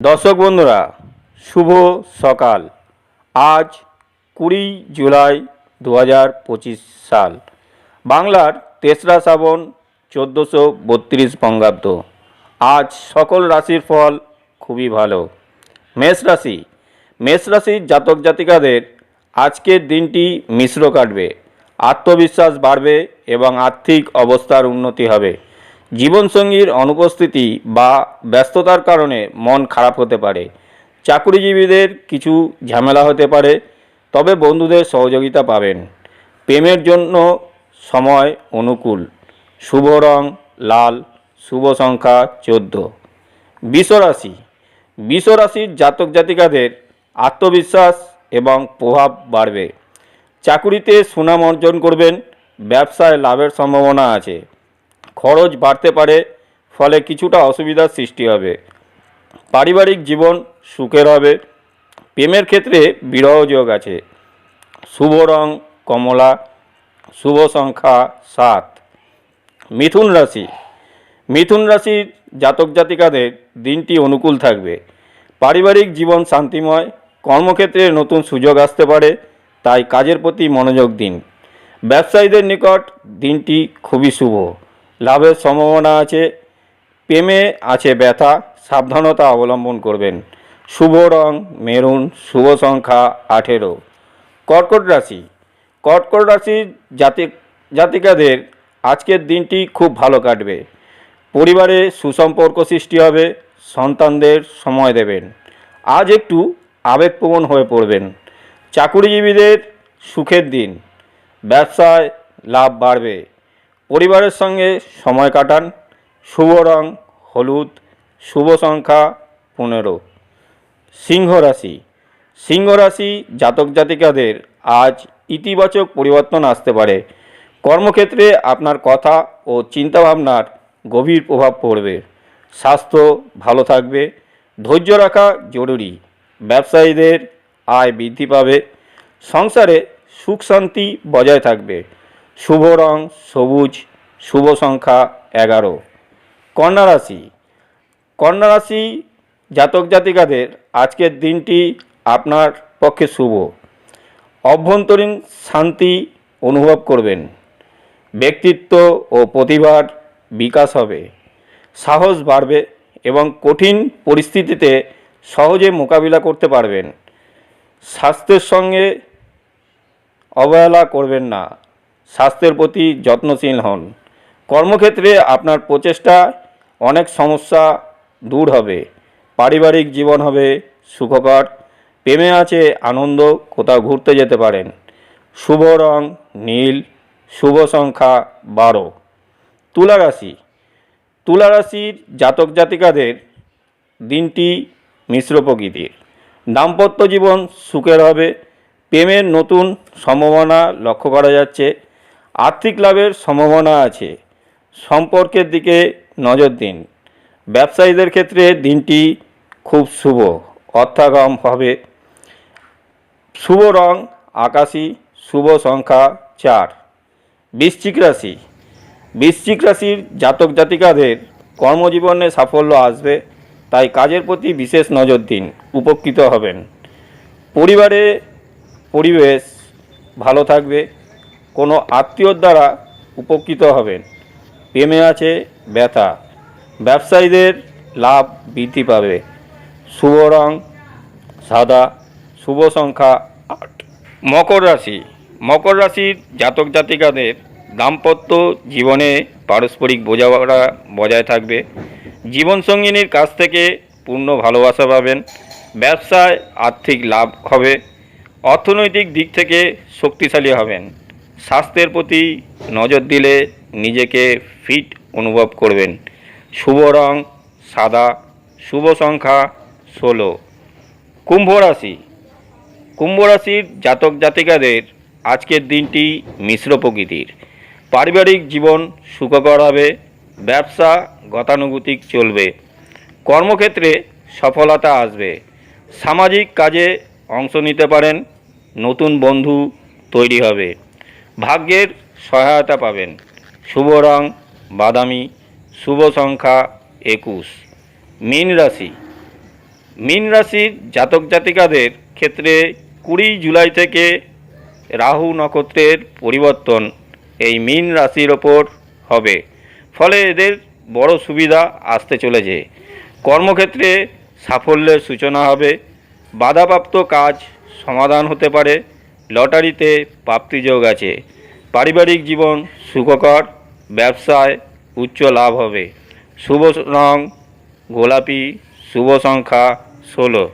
দর্শক বন্ধুরা, শুভ সকাল। আজ কুড়ি জুলাই দু হাজার পঁচিশ সাল। বাংলার তেসরা শ্রাবণ চোদ্দোশো বত্রিশ বঙ্গাব্দ। আজ সকল রাশির ফল খুবই ভালো। মেষ রাশি। মেষ রাশির জাতক জাতিকাদের আজকের দিনটি মিশ্র কাটবে। আত্মবিশ্বাস বাড়বে এবং আর্থিক অবস্থার উন্নতি হবে। জীবনসঙ্গীর অনুপস্থিতি বা ব্যস্ততার কারণে মন খারাপ হতে পারে। চাকরিজীবীদের কিছু ঝামেলা হতে পারে, তবে বন্ধুদের সহযোগিতা পাবেন। প্রেমের জন্য সময় অনুকূল। শুভ রং, লাল, শুভ সংখ্যা চোদ্দ। বিশ্বরাশি। বিশ্বরাশির জাতক জাতিকাদের আত্মবিশ্বাস এবং প্রভাব বাড়বে। চাকুরিতে সুনাম অর্জন করবেন, ব্যবসায় লাভের সম্ভাবনা আছে। খরচ বাড়তে পারে, ফলে কিছুটা অসুবিধার সৃষ্টি হবে। পারিবারিক জীবন সুখের হবে। প্রেমের ক্ষেত্রে বিরহ যোগ আছে। শুভ রং, কমলা, শুভ সংখ্যা সাত। মিথুন রাশি। মিথুন রাশির জাতক জাতিকাদের দিনটি অনুকূল থাকবে। পারিবারিক জীবন শান্তিময়, কর্মক্ষেত্রে নতুন সুযোগ আসতে পারে, তাই কাজের প্রতি মনোযোগ দিন। ব্যবসায়ীদের নিকট দিনটি খুবই শুভ। লাভের সম্ভাবনা আছে, প্রেমে আছে ব্যথা, সাবধানতা অবলম্বন করবেন। শুভ রং, মেরুন, শুভ সংখ্যা আঠেরো। কর্কট রাশি। কর্কট রাশির জাতিক জাতিকাদের আজকের দিনটি খুব ভালো কাটবে। পরিবারে সুসম্পর্ক সৃষ্টি হবে, সন্তানদের সময় দেবেন। আজ একটু আবেগপ্রবণ হয়ে পড়বেন। চাকুরিজীবীদের সুখের দিন। ব্যবসায় লাভ বাড়বে। পরিবারের সঙ্গে সময় কাটান। শুভ রং, হলুদ, শুভ সংখ্যা পনেরো। সিংহ রাশি। সিংহ রাশি জাতক জাতিকাদের আজ ইতিবাচক পরিবর্তন আসতে পারে। কর্মক্ষেত্রে আপনার কথা ও চিন্তাভাবনার গভীর প্রভাব পড়বে। স্বাস্থ্য ভালো থাকবে। ধৈর্য রাখা জরুরি। ব্যবসায়ীদের আয় বৃদ্ধি পাবে। সংসারে সুখ শান্তি বজায় থাকবে। শুভ রং, সবুজ, শুভ সংখ্যা এগারো। কন্যা রাশি। জাতক জাতিকাদের আজকের দিনটি আপনার পক্ষে শুভ। অভ্যন্তরীণ শান্তি অনুভব করবেন। ব্যক্তিত্ব ও প্রতিভার বিকাশ হবে। সাহস বাড়বে এবং কঠিন পরিস্থিতিতে সহজে মোকাবিলা করতে পারবেন। স্বাস্থ্যের সঙ্গে অবহেলা করবেন না। স্বাস্থ্যের প্রতি যত্নশীল হন। কর্মক্ষেত্রে আপনার প্রচেষ্টা অনেক সমস্যা দূর হবে। পারিবারিক জীবন হবে সুখকর, প্রেমে আছে আনন্দ, কোথাও ঘুরতে যেতে পারেন। শুভ রং, নীল, শুভ সংখ্যা বারো। তুলা রাশি তুলা রাশির জাতক জাতিকাদের দিনটি মিশ্র প্রকৃতির। দাম্পত্য জীবন সুখের হবে। প্রেমের নতুন সম্ভাবনা লক্ষ্য করা যাচ্ছে। আর্থিক লাভের সম্ভাবনা আছে। সম্পর্কের দিকে নজর দিন। ব্যবসায়ীদের ক্ষেত্রে দিনটি খুব শুভ, অর্থাগম হবে। শুভ রং, আকাশী, শুভ সংখ্যা চার। বৃশ্চিক রাশি। বৃশ্চিক রাশির জাতক জাতিকাদের কর্মজীবনে সাফল্য আসবে, তাই কাজের প্রতি বিশেষ নজর দিন, উপকৃত হবেন। পরিবারে পরিবেশ ভালো থাকবে। কোনো আত্মীয়র দ্বারা উপকৃত হবেন। প্রেমে আছে ব্যথা। ব্যবসায়ীদের লাভ বৃদ্ধি পাবে। শুভ রং সাদা, শুভ সংখ্যা আট। মকর রাশি। মকর রাশির জাতক জাতিকাদের দাম্পত্য জীবনে পারস্পরিক বোঝাপড়া বজায় থাকবে। জীবনসঙ্গিনীর কাছ থেকে পূর্ণ ভালোবাসা পাবেন। ব্যবসায় আর্থিক লাভ হবে। অর্থনৈতিক দিক থেকে শক্তিশালী হবেন। স্বাস্থ্যের প্রতি নজর দিলে নিজেকে ফিট অনুভব করবেন। শুভ রং সাদা, শুভ সংখ্যা ষোলো। কুম্ভ রাশি। কুম্ভ রাশির জাতক জাতিকাদের আজকের দিনটি মিশ্র প্রকৃতির। পারিবারিক জীবন সুখকর হবে, ব্যবসা গতানুগতিক চলবে, কর্মক্ষেত্রে সফলতা আসবে, সামাজিক কাজে অংশ নিতে পারেন, নতুন বন্ধু তৈরি হবে। ভাগ্যের সহায়তা পাবেন। শুভ রং, বাদামি, শুভ সংখ্যা একুশ। মীন রাশি। মীন রাশির জাতক জাতিকাদের ক্ষেত্রে কুড়ি জুলাই থেকে রাহু নক্ষত্রের পরিবর্তন এই মীন রাশির ওপর হবে। ফলে এদের বড় সুবিধা আসতে চলেছে। কর্মক্ষেত্রে সাফল্যের সূচনা হবে। বাধাপ্রাপ্ত কাজ সমাধান হতে পারে। লটারিতে প্রাপ্তিযোগ আছে। পারিবারিক জীবন সুখকর, ব্যবসায় উচ্চ লাভ হবে। শুভ রং, গোলাপি, শুভ সংখ্যা ষোলো।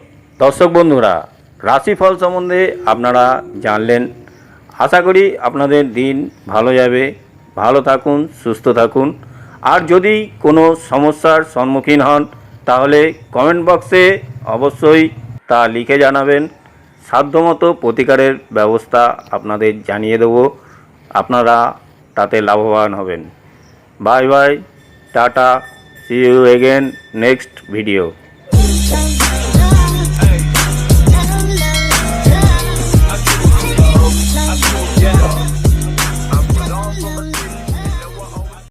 দর্শক বন্ধুরা, রাশিফল সম্বন্ধে আপনারা জানলেন। আশা করি আপনাদের দিন ভালো যাবে। ভালো থাকুন, সুস্থ থাকুন। আর যদি কোনো সমস্যার সম্মুখীন হন, তাহলে কমেন্ট বক্সে অবশ্যই তা লিখে জানাবেন। সাধ্যমতো প্রতিকারের ব্যবস্থা আপনাদের জানিয়ে দেব। আপনারা তাতে লাভবান হবেন। Bye bye, tata see you again next video